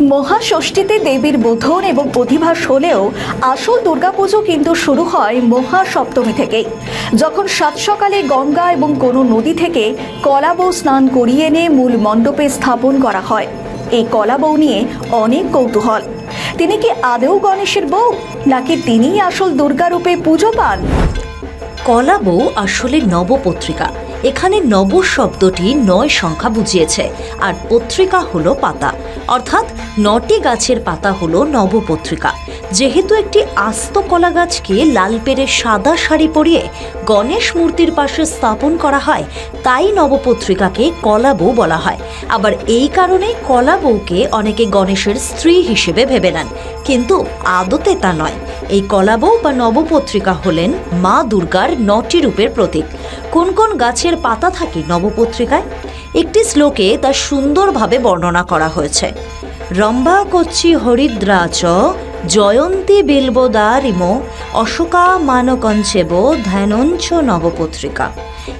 মহাষষ্ঠীতে দেবীর বোধন এবং অধিবাস হলেও আসল দুর্গাপুজো কিন্তু শুরু হয় মহাসপ্তমী থেকেই। যখন সাত সকালে গঙ্গা এবং কোনো নদী থেকে কলাবৌ স্নান করিয়ে এনে মূল মণ্ডপে স্থাপন করা হয়। এই কলাবৌ নিয়ে অনেক কৌতূহল। তিনি কি আদেও গণেশের বউ, নাকি তিনিই আসল দুর্গারূপে পুজো পান? কলাবৌ আসলে নবপত্রিকা। এখানে নব শব্দটি নয় সংখ্যা বুঝিয়েছে, আর পত্রিকা হলো পাতা। অর্থাৎ নটি গাছের পাতা হলো নবপত্রিকা। যেহেতু একটি আস্ত কলা গাছকে লাল পেরে সাদা শাড়ি পরিয়ে গণেশ মূর্তির পাশে স্থাপন করা হয়, তাই নবপত্রিকাকে কলাবৌ বলা হয়। আবার এই কারণে কলাবৌকে অনেকে গণেশের স্ত্রী হিসেবে ভেবে নেন। কিন্তু আদতে তা নয়। এই কলাবৌ বা নবপত্রিকা হলেন মা দুর্গার নটি রূপের প্রতীক। কোন কোন গাছের পাতা থাকে নবপত্রিকায়? একটি শ্লোকে তা সুন্দরভাবে বর্ণনা করা হয়েছে। রম্ভা কচ্ছি হরিদ্রা চ জয়ন্তী বিল্বদারিম, অশোকা মানকঞ্চেব ধ্যানঞ্চ নবপত্রিকা।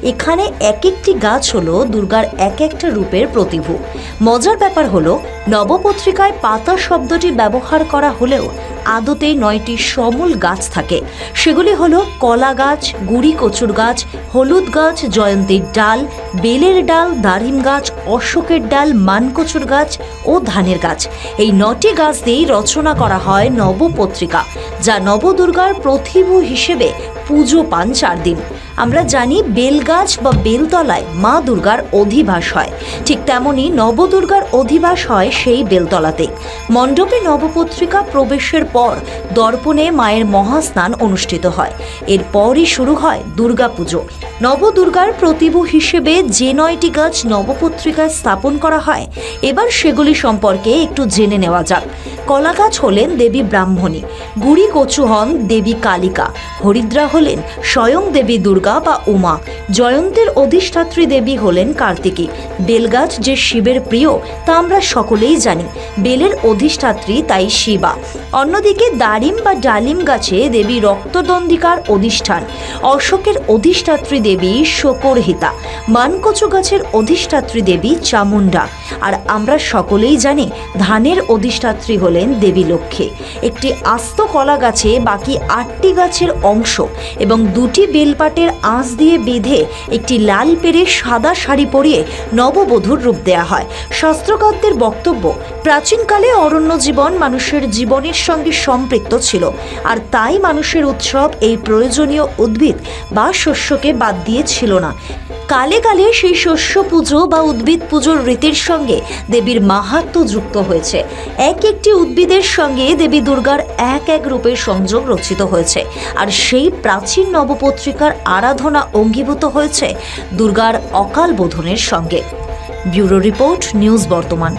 এখানে এক একটি গাছ হলো দুর্গার এক একটা রূপের প্রতিভূ। মজার ব্যাপার হলো, নবপত্রিকায় পাতা শব্দটি ব্যবহার করা হলেও আদতে নয়টি সমূল গাছ থাকে। সেগুলি হল কলা গাছ, গুড়ি কচুর গাছ, হলুদ গাছ, জয়ন্তীর ডাল, বেলের ডাল, দারিম গাছ, অশোকের ডাল, মানকচুর গাছ ও ধানের গাছ। এই নটি গাছ দিয়েই রচনা করা হয় নবপত্রিকা, যা নবদুর্গার প্রতিভূ হিসেবে পুজো পান চার দিন। আমরা জানি বেলগাছ বা বেলতলায় মা দুর্গার অধিবাস হয়। ঠিক তেমনি নবদুর্গার অধিবাস হয় সেই বেলতলাতে। মণ্ডপে নবপত্রিকা প্রবেশের পর দর্পণে মায়ের মহাস্নান অনুষ্ঠিত হয়। এরপরই শুরু হয় দুর্গাপুজো। নবদুর্গার প্রতিভূ হিসেবে যে নয়টি গাছ নবপত্রিকায় স্থাপন করা হয়, এবার সেগুলি সম্পর্কে একটু জেনে নেওয়া যাক। কলা গাছ হলেন দেবী ব্রাহ্মণী, গুড়ি কচু হন দেবী কালিকা, হরিদ্রা হলেন স্বয়ং দেবী দুর্গা বা উমা। জয়ন্তের অধিষ্ঠাত্রী দেবী হলেন কার্তিকী। বেলগাছ যে শিবের প্রিয়, তা আমরা সকলেই জানি। বেলের অধিষ্ঠাত্রী তাই শিবা। অন্যদিকে দারিম বা ডালিম গাছে দেবী রক্তদন্দিকার অধিষ্ঠান। অশোকের অধিষ্ঠাত্রী দেবী শকরহিতা। মানকচু গাছের অধিষ্ঠাত্রী দেবী চামুন্ডা আর আমরা সকলেই জানি, ধানের অধিষ্ঠাত্রী হলেন দেবী লক্ষ্মী। একটি আস্ত কলা গাছে বাকি আটটি গাছের অংশ এবং দুটি বেলপাটের আঁশ দিয়ে বেঁধে একটি লাল পেরে সাদা শাড়ি পরিয়ে নববধূর রূপ দেয়া হয়। শাস্ত্রকারদের বক্তব্য, প্রাচীনকালে অরণ্য জীবন মানুষের জীবনের সঙ্গে সম্পৃক্ত ছিল, আর তাই মানুষের উৎসব এই প্রয়োজনীয় উদ্ভিদ বা শস্যকে বাদ দিয়ে ছিল না। কালে কালে সেই শস্য পুজো বা উদ্ভিদ পুজোর রীতির সঙ্গে দেবীর মাহাত্ম যুক্ত হয়েছে। এক একটি উদ্ভিদের সঙ্গে দেবী দুর্গার এক এক রূপের সংযোগ রচিত হয়েছে, আর সেই প্রাচীন নবপত্রিকার আরাধনা অঙ্গীভূত হয়েছে দুর্গার অকাল বোধনের সঙ্গে। ব্যুরো রিপোর্ট নিউজ বর্তমান।